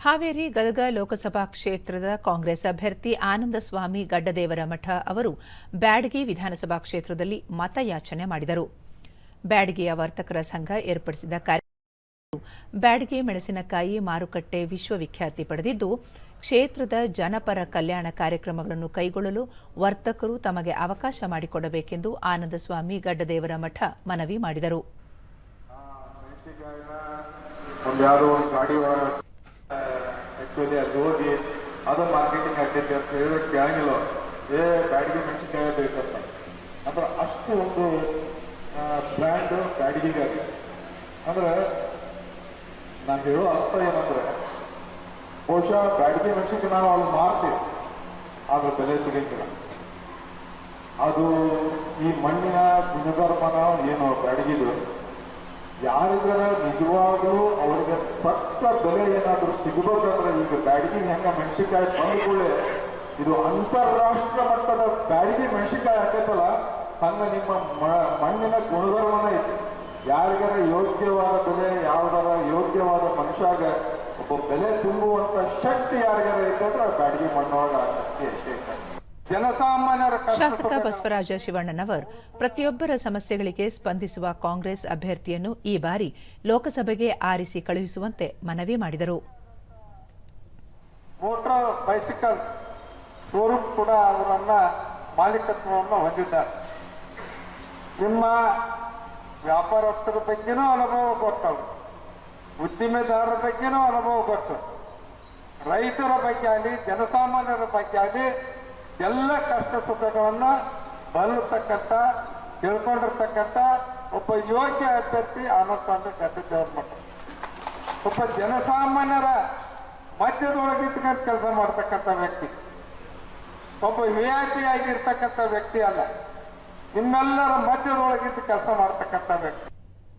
ಹಾವೇರಿ ಗದಗ ಲೋಕಸಭಾ ಕ್ಷೇತ್ರದ ಕಾಂಗ್ರೆಸ್ ಅಭ್ಯರ್ಥಿ ಆನಂದಸ್ವಾಮಿ ಗಡ್ಡದೇವರ ಮಠ ಅವರು ಬ್ಯಾಡಗಿ ವಿಧಾನಸಭಾ ಕ್ಷೇತ್ರದಲ್ಲಿ ಮತಯಾಚನೆ ಮಾಡಿದರು. ಬ್ಯಾಡಗಿಯ ವರ್ತಕರ ಸಂಘ ಏರ್ಪಡಿಸಿದ ಕಾರ್ಯ ಬ್ಯಾಡಗಿ ಮೆಣಸಿನಕಾಯಿ ಮಾರುಕಟ್ಟೆ ವಿಶ್ವವಿಖ್ಯಾತಿ ಪಡೆದಿದ್ದು, ಕ್ಷೇತ್ರದ ಜನಪರ ಕಲ್ಯಾಣ ಕಾರ್ಯಕ್ರಮಗಳನ್ನು ಕೈಗೊಳ್ಳಲು ವರ್ತಕರು ತಮಗೆ ಅವಕಾಶ ಮಾಡಿಕೊಡಬೇಕೆಂದು ಆನಂದಸ್ವಾಮಿ ಗಡ್ಡದೇವರ ಮಠ ಮನವಿ ಮಾಡಿದರು ಒಂದು ಯಾವುದೋ ಒಂದು ಗಾಡಿ ಆ್ಯಕ್ಚುಲಿ ಅಲ್ಲಿ ಹೋಗಿ ಅದು ಮಾರ್ಕೆಟಿಂಗ್ ಆಗ್ತೈತೆ ಅಂತ ಹೇಳೋಕೆ ಕೇಳಂಗಿಲ್ಲ ಏ, ಬ್ಯಾಡಿಗೆ ಮೆಣಸಿನ್ಕಾಯಿ ಬೇಕಂತ ಅಂದ್ರೆ ಅಷ್ಟು ಒಂದು ಬ್ರ್ಯಾಂಡ್ ಬ್ಯಾಡಿಗೆಗಾಗಿ. ಅಂದ್ರೆ ನಾನು ಹೇಳೋ ಅರ್ಥ ಏನಂದ್ರೆ, ಬಹುಶಃ ಬ್ಯಾಡಿಗೆ ಮೆಣಸಿನ್ಕಾಯಿ ನಾವು ಅಲ್ಲಿ ಮಾರ್ತೀವಿ, ಆದ್ರೆ ಬೆಲೆ ಸಿಗಂಗಿಲ್ಲ. ಅದು ಈ ಮಣ್ಣಿನ ಗುಣಧರ್ಮನ ಏನು ಬ್ಯಾಡಗಿದು ಯಾರಿಗಾರ ನಿಜವಾಗ್ಲೂ ತಕ್ಕ ಬೆಲೆ ಏನಾದರೂ ಸಿಗಬೇಕಂದ್ರೆ ಈಗ ಬ್ಯಾಡಗಿ ಹೆಂಗ ಮೆಣಸಿನ್ಕಾಯಿ ಬಂದ್ಕೊಳ್ಳೆ ಇದು ಅಂತಾರಾಷ್ಟ್ರ ಮಟ್ಟದ ಬ್ಯಾಡಗಿ ಮೆಣಸಿಕಾಯಿ ಹಾಕೈತಲ್ಲ ಹಂಗ ನಿಮ್ಮ ಮಣ್ಣಿನ ಗುಣಧರ್ಮನ ಐತಿ. ಯಾರಿಗಾರ ಯೋಗ್ಯವಾದ ಬೆಲೆ, ಯಾವ್ದಾರ ಯೋಗ್ಯವಾದ ಮನುಷ್ಯಾಗ ಒಬ್ಬ ಬೆಲೆ ತುಂಬುವಂತ ಶಕ್ತಿ ಯಾರಿಗಾರ ಐತೆ ಅಂದ್ರೆ ಬ್ಯಾಡಗಿ ಮಣ್ಣೊಳಗ ಆ ಶಕ್ತಿ ಕಷ್ಟ ಶಾಸಕ ಬಸವರಾಜ ಶಿವಣ್ಣನವರ್ ಪ್ರತಿಯೊಬ್ಬರ ಸಮಸ್ಯೆಗಳಿಗೆ ಸ್ಪಂದಿಸುವ ಕಾಂಗ್ರೆಸ್ ಅಭ್ಯರ್ಥಿಯನ್ನು ಈ ಬಾರಿ ಲೋಕಸಭೆಗೆ ಆರಿಸಿ ಕಳುಹಿಸುವಂತೆ ಮನವಿ ಮಾಡಿದರು. ಮೋಟಾರ್ ಬೈಸಿಕಲ್ ಶೋರೂಮ್ ಕೂಡ ಅವರನ್ನ ಮಾಲೀಕತ್ವವನ್ನು ಹೊಂದಿದ್ದಾರೆ. ನಿಮ್ಮ ವ್ಯಾಪಾರಸ್ಥರ ಬಗ್ಗೆನೂ ಅನುಭವ ಗೊತ್ತವು ಉದ್ದಿಮೆದಾರರ ಬಗ್ಗೆನೂ ಅನುಭವ ಗೊತ್ತು ರೈತರ ಬಗ್ಗೆ ಆಗಲಿ ಜನಸಾಮಾನ್ಯರ ಬಗ್ಗೆ ಆಗಲಿ ಎಲ್ಲ ಕಷ್ಟ ಸುಖಗಳನ್ನು ಬಲ್ಲತಕ್ಕಂಥ ತಿಳ್ಕೊಂಡಿರ್ತಕ್ಕಂಥ ಒಬ್ಬ ಯೋಗ್ಯ ಅಭ್ಯರ್ಥಿ ಆನಂದ ಸ್ವಾಮಿ ಗಡ್ಡದೇವ್ರ ಮಠ. ಒಬ್ಬ ಜನಸಾಮಾನ್ಯರ ಮಧ್ಯದೊಳಗೆ ಇಟ್ಕೊಂಡು ಕೆಲಸ ಮಾಡ್ತಕ್ಕಂಥ ವ್ಯಕ್ತಿ. ಒಬ್ಬ ವಿ ಐ ಪಿ ಆಗಿರ್ತಕ್ಕಂಥ ವ್ಯಕ್ತಿ ಅಲ್ಲ. ನಿಮ್ಮೆಲ್ಲರ ಮಧ್ಯದೊಳಗಿದ್ದು ಕೆಲಸ ಮಾಡ್ತಕ್ಕಂಥ ವ್ಯಕ್ತಿ.